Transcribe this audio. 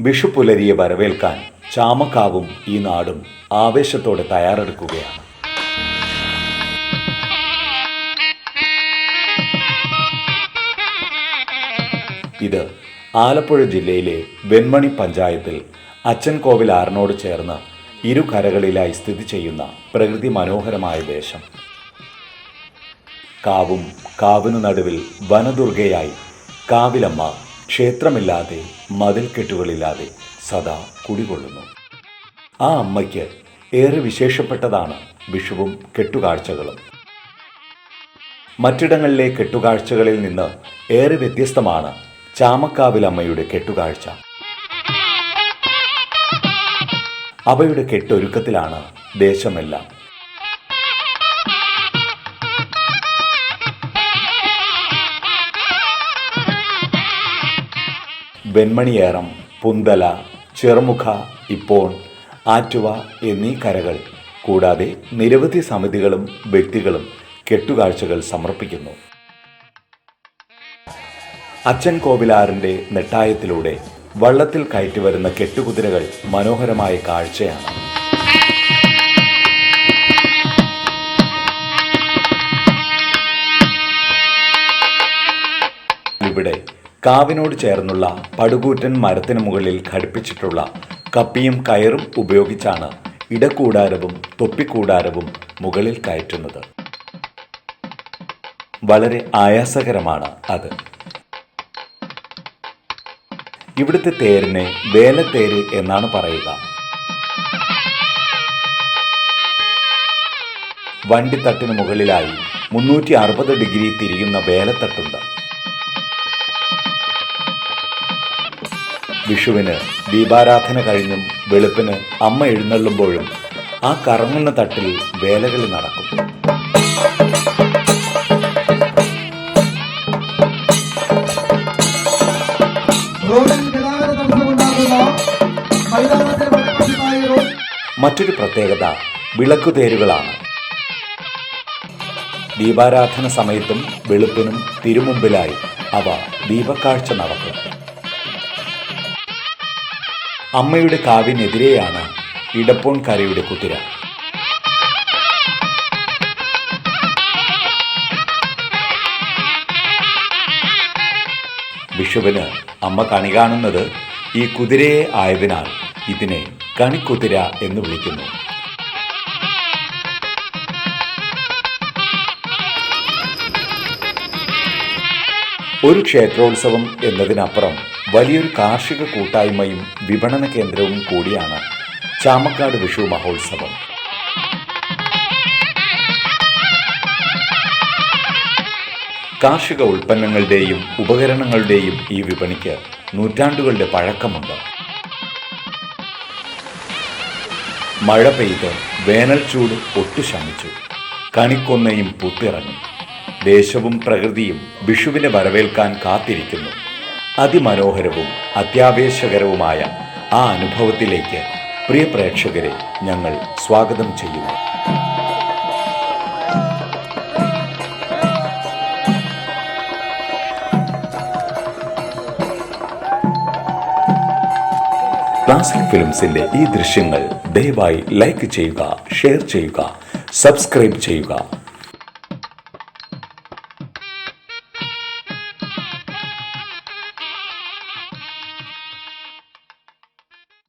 വിഷു പുലരിയെ വരവേൽക്കാൻ ചാമക്കാവും ഈ നാടും ആവേശത്തോടെ തയ്യാറെടുക്കുകയാണ്. ഇത് ആലപ്പുഴ ജില്ലയിലെ വെൺമണി പഞ്ചായത്തിൽ അച്ചൻകോവിൽ ആറിനോട് ചേർന്ന് ഇരു കരകളിലായി സ്ഥിതി ചെയ്യുന്ന പ്രകൃതി മനോഹരമായ ദേശം കാവും കാവിനു നടുവിൽ വനദുർഗയായി കാവിലമ്മ ക്ഷേത്രമില്ലാതെ മതിൽക്കെട്ടുകളില്ലാതെ സദാ കുടികൊള്ളുന്നു. ആ അമ്മയ്ക്ക് ഏറെ വിശേഷപ്പെട്ടതാണ് വിഷുവും കെട്ടുകാഴ്ചകളും. മറ്റിടങ്ങളിലെ കെട്ടുകാഴ്ചകളിൽ നിന്ന് ഏറെ വ്യത്യസ്തമാണ് ചാമക്കാവിലമ്മയുടെ കെട്ടുകാഴ്ച. അവയുടെ കെട്ടൊരുക്കത്തിലാണ് ദേശമെല്ലാം വെൺമണിയേറം പുന്തല ചെറുമുഖ ഇപ്പോൺ ആറ്റുവ എന്നീ കരകൾ. കൂടാതെ നിരവധി സമിതികളും വ്യക്തികളും കെട്ടുകാഴ്ചകൾ സമർപ്പിക്കുന്നു. അച്ഛൻ കോവിലാറിന്റെ നെട്ടായത്തിലൂടെ വള്ളത്തിൽ കയറ്റി വരുന്ന കെട്ടുകുതിരകൾ മനോഹരമായ കാഴ്ചയാണ്. ഇവിടെ കാവിനോട് ചേർന്നുള്ള പടുകൂറ്റൻ മരത്തിന് മുകളിൽ ഘടിപ്പിച്ചിട്ടുള്ള കപ്പിയും കയറും ഉപയോഗിച്ചാണ് ഇടക്കൂടാരവും തൊപ്പിക്കൂടാരവും മുകളിൽ കയറ്റുന്നത്. വളരെ ആയാസകരമാണ് അത്. ഇവിടുത്തെ തേരിനെ വേലത്തേര് എന്നാണ് പറയുക. വണ്ടിത്തട്ടിന് മുകളിലായി മുന്നൂറ്റി അറുപത് ഡിഗ്രി തിരിയുന്ന വേലത്തട്ടുണ്ട്. വിഷുവിന് ദീപാരാധന കഴിഞ്ഞും വെളുപ്പിന് അമ്മ എഴുന്നള്ളുമ്പോഴും ആ കറങ്ങുന്ന തട്ടിൽ വേലകൾ നടക്കും. മറ്റൊരു പ്രത്യേകത വിളക്കുതേരുകളാണ്. ദീപാരാധന സമയത്തും വെളുപ്പിനും തിരുമുമ്പിലായി അവ ദീപക്കാഴ്ച നടത്തും. അമ്മയുടെ കാവിനെതിരെയാണ് ഇടപ്പോൺ കരയുടെ കുതിര. വിഷുവിന് അമ്മ കണി കാണുന്നത് ഈ കുതിരയെ ആയതിനാൽ ഇതിനെ കണിക്കുതിര എന്ന് വിളിക്കുന്നു. ഒരു ക്ഷേത്രോത്സവം എന്നതിനപ്പുറം വലിയൊരു കാർഷിക കൂട്ടായ്മയും വിപണന കേന്ദ്രവും കൂടിയാണ് ചാമക്കാട് വിഷു മഹോത്സവം. കാർഷിക ഉൽപ്പന്നങ്ങളുടെയും ഉപകരണങ്ങളുടെയും ഈ വിപണിക്ക് നൂറ്റാണ്ടുകളുടെ പഴക്കമുണ്ട്. മഴ പെയ്ത് വേനൽ ചൂട് ഒട്ടു ശമിച്ചു. കണിക്കൊന്നയും പുത്തിറങ്ങി. ദേശവും പ്രകൃതിയും വിഷുവിനെ വരവേൽക്കാൻ കാത്തിരിക്കുന്നു. അതിമനോഹരവും അത്യാവേശകരവുമായ ആ അനുഭവത്തിലേക്ക് പ്രിയ പ്രേക്ഷകരെ ഞങ്ങൾ സ്വാഗതം ചെയ്യുന്നു. ക്ലാസിക് ഫിലിംസിന്റെ ഈ ദൃശ്യങ്ങൾ ദയവായി ലൈക്ക് ചെയ്യുക ഷെയർ ചെയ്യുക സബ്സ്ക്രൈബ് ചെയ്യുക.